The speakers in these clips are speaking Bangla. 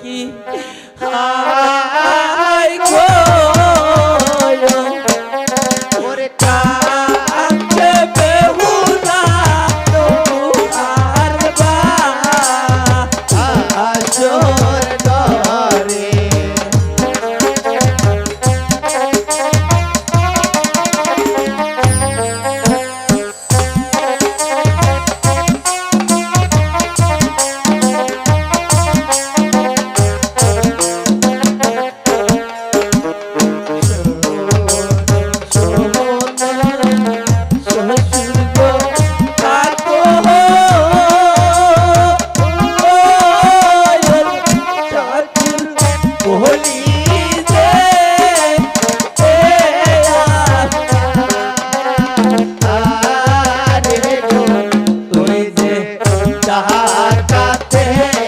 কি হায় চাহাতে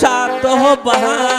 সাত বাহারে